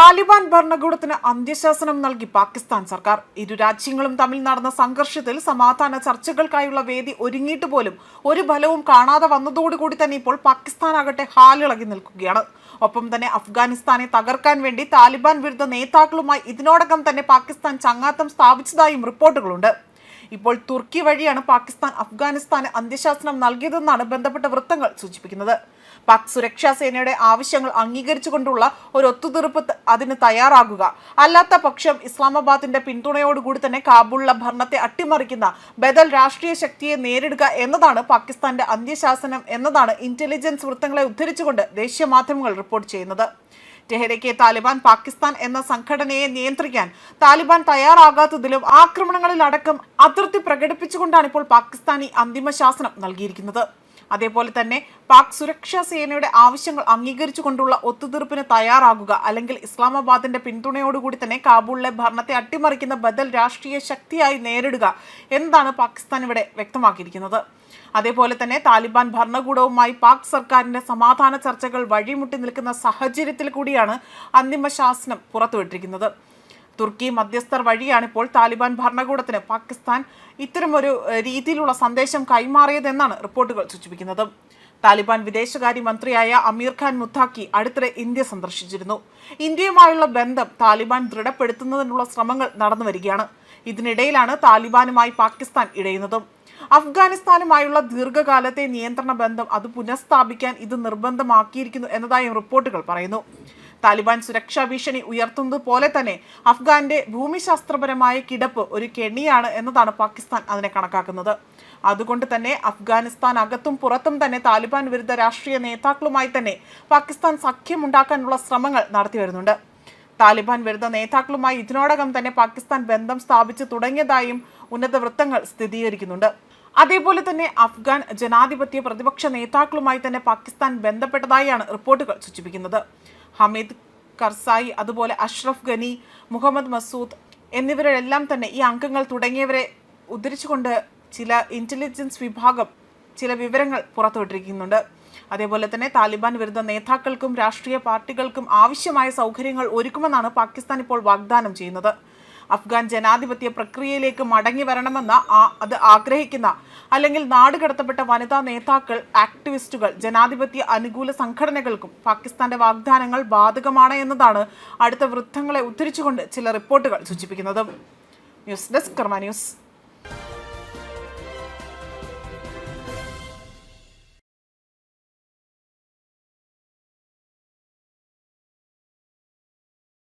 താലിബാൻ ഭരണകൂടത്തിന് അന്ത്യശാസനം നൽകി പാകിസ്ഥാൻ സർക്കാർ. ഇരു രാജ്യങ്ങളും തമ്മിൽ നടന്ന സംഘർഷത്തിൽ സമാധാന ചർച്ചകൾക്കായുള്ള വേദി ഒരുങ്ങിയിട്ട് പോലും ഒരു ഫലവും കാണാതെ വന്നതോടുകൂടി തന്നെ ഇപ്പോൾ പാകിസ്ഥാൻ ആകട്ടെ ഹാലിളകി നിൽക്കുകയാണ്. ഒപ്പം തന്നെ അഫ്ഗാനിസ്ഥാനെ തകർക്കാൻ വേണ്ടി താലിബാൻ വിരുദ്ധ നേതാക്കളുമായി ഇതിനോടകം തന്നെ പാകിസ്ഥാൻ ചങ്ങാത്തം സ്ഥാപിച്ചതായും റിപ്പോർട്ടുകളുണ്ട്. ഇപ്പോൾ തുർക്കി വഴിയാണ് പാകിസ്ഥാൻ അഫ്ഗാനിസ്ഥാന് അന്ത്യശാസനം നൽകിയതെന്നാണ് ബന്ധപ്പെട്ട വൃത്തങ്ങൾ സൂചിപ്പിക്കുന്നത്. പാക് സുരക്ഷാ സേനയുടെ ആവശ്യങ്ങൾ അംഗീകരിച്ചുകൊണ്ടുള്ള ഒരു ഒത്തുതീർപ്പ് അതിന് തയ്യാറാകുക. അല്ലാത്ത പക്ഷം ഇസ്ലാമാബാദിന്റെ പിന്തുണയോടുകൂടി തന്നെ കാബൂളിലെ ഭരണത്തെ അട്ടിമറിക്കുന്ന ബദൽ രാഷ്ട്രീയ ശക്തിയെ നേരിടുക എന്നതാണ് പാകിസ്ഥാന്റെ അന്ത്യശാസനം എന്നതാണ് ഇന്റലിജൻസ് വൃത്തങ്ങളെ ഉദ്ധരിച്ചുകൊണ്ട് ദേശീയ മാധ്യമങ്ങൾ റിപ്പോർട്ട് ചെയ്യുന്നത്. ടെഹ്റയ്ക്ക് താലിബാൻ പാകിസ്ഥാൻ എന്ന സംഘടനയെ നിയന്ത്രിക്കാൻ താലിബാൻ തയ്യാറാകാത്തതിലും ആക്രമണങ്ങളിലടക്കം അതൃപ്തി പ്രകടിപ്പിച്ചുകൊണ്ടാണ് ഇപ്പോൾ പാകിസ്ഥാൻ ഈ അന്തിമ ശാസനം നൽകിയിരിക്കുന്നത്. അതേപോലെ തന്നെ പാക് സുരക്ഷാ സേനയുടെ ആവശ്യങ്ങൾ അംഗീകരിച്ചുകൊണ്ടുള്ള ഒത്തുതീർപ്പിന് തയ്യാറാകുക അല്ലെങ്കിൽ ഇസ്ലാമാബാദിന്റെ പിന്തുണയോടുകൂടി തന്നെ കാബൂളിലെ ഭരണത്തെ അട്ടിമറിക്കുന്ന ബദൽ രാഷ്ട്രീയ ശക്തിയായി നേരിടുക എന്നതാണ് പാകിസ്ഥാൻ ഇവിടെ വ്യക്തമാക്കിയിരിക്കുന്നത്. അതേപോലെ തന്നെ താലിബാൻ ഭരണകൂടവുമായി പാക് സർക്കാരിന്റെ സമാധാന ചർച്ചകൾ വഴിമുട്ടി നിൽക്കുന്ന സാഹചര്യത്തിൽ കൂടിയാണ് അന്തിമ ശാസനം പുറത്തുവിട്ടിരിക്കുന്നത്. തുർക്കി മധ്യസ്ഥർ വഴിയാണ് ഇപ്പോൾ താലിബാൻ ഭരണകൂടത്തിന് പാകിസ്ഥാൻ ഇത്തരമൊരു രീതിയിലുള്ള സന്ദേശം കൈമാറിയതെന്നാണ് റിപ്പോർട്ടുകൾ സൂചിപ്പിക്കുന്നത്. താലിബാൻ വിദേശകാര്യ മന്ത്രിയായ അമീർ ഖാൻ മുത്താക്കി അടുത്തിടെ ഇന്ത്യ സന്ദർശിച്ചിരുന്നു. ഇന്ത്യയുമായുള്ള ബന്ധം താലിബാൻ ദൃഢപ്പെടുത്തുന്നതിനുള്ള ശ്രമങ്ങൾ നടന്നു വരികയാണ് ഇതിനിടയിലാണ് താലിബാനുമായി പാകിസ്ഥാൻ ഇടയുന്നതും. അഫ്ഗാനിസ്ഥാനുമായുള്ള ദീർഘകാലത്തെ നിയന്ത്രണ ബന്ധം അത് പുനഃസ്ഥാപിക്കാൻ ഇത് നിർബന്ധമാക്കിയിരിക്കുന്നു എന്നതായും റിപ്പോർട്ടുകൾ പറയുന്നു. താലിബാൻ സുരക്ഷാ ഭീഷണി ഉയർത്തുന്നത് പോലെ തന്നെ അഫ്ഗാന്റെ ഭൂമിശാസ്ത്രപരമായ കിടപ്പ് ഒരു കെണിയാണ് എന്നതാണ് പാകിസ്ഥാൻ അതിനെ കണക്കാക്കുന്നത്. അതുകൊണ്ട് തന്നെ അഫ്ഗാനിസ്ഥാൻ അകത്തും പുറത്തും തന്നെ താലിബാൻ വിരുദ്ധ രാഷ്ട്രീയ നേതാക്കളുമായി തന്നെ പാകിസ്ഥാൻ സഖ്യമുണ്ടാക്കാനുള്ള ശ്രമങ്ങൾ നടത്തി വരുന്നുണ്ട് താലിബാൻ വിരുദ്ധ നേതാക്കളുമായി ഇതിനോടകം തന്നെ പാകിസ്ഥാൻ ബന്ധം സ്ഥാപിച്ചു തുടങ്ങിയതായും ഉന്നത വൃത്തങ്ങൾ സ്ഥിരീകരിക്കുന്നുണ്ട്. അതേപോലെ തന്നെ അഫ്ഗാൻ ജനാധിപത്യ പ്രതിപക്ഷ നേതാക്കളുമായി തന്നെ പാകിസ്ഥാൻ ബന്ധപ്പെട്ടതായാണ് റിപ്പോർട്ടുകൾ സൂചിപ്പിക്കുന്നത്. ഹമീദ് കർസായി അതുപോലെ അഷ്റഫ് ഗനി മുഹമ്മദ് മസൂദ് എന്നിവരെല്ലാം തന്നെ ഈ അംഗങ്ങൾ തുടങ്ങിയവരെ ഉദ്ധരിച്ചുകൊണ്ട് ചില ഇന്റലിജൻസ് വിഭാഗം ചില വിവരങ്ങൾ പുറത്തുവിട്ടിരിക്കുന്നുണ്ട്. അതേപോലെ തന്നെ താലിബാൻ വിരുദ്ധ നേതാക്കൾക്കും രാഷ്ട്രീയ പാർട്ടികൾക്കും ആവശ്യമായ സൗകര്യങ്ങൾ ഒരുക്കുമെന്നാണ് പാകിസ്ഥാൻ ഇപ്പോൾ വാഗ്ദാനം ചെയ്യുന്നത്. അഫ്ഗാൻ ജനാധിപത്യ പ്രക്രിയയിലേക്ക് മടങ്ങി വരണമെന്ന അത് ആഗ്രഹിക്കുന്ന അല്ലെങ്കിൽ നാട് കടത്തപ്പെട്ട വനിതാ നേതാക്കൾ ആക്ടിവിസ്റ്റുകൾ ജനാധിപത്യ അനുകൂല സംഘടനകൾക്കും പാകിസ്ഥാന്റെ വാഗ്ദാനങ്ങൾ ബാധകമാണ് എന്നതാണ് അടുത്ത വൃത്തങ്ങളെ ഉദ്ധരിച്ചുകൊണ്ട് ചില റിപ്പോർട്ടുകൾ സൂചിപ്പിക്കുന്നത്. News desk Karma news.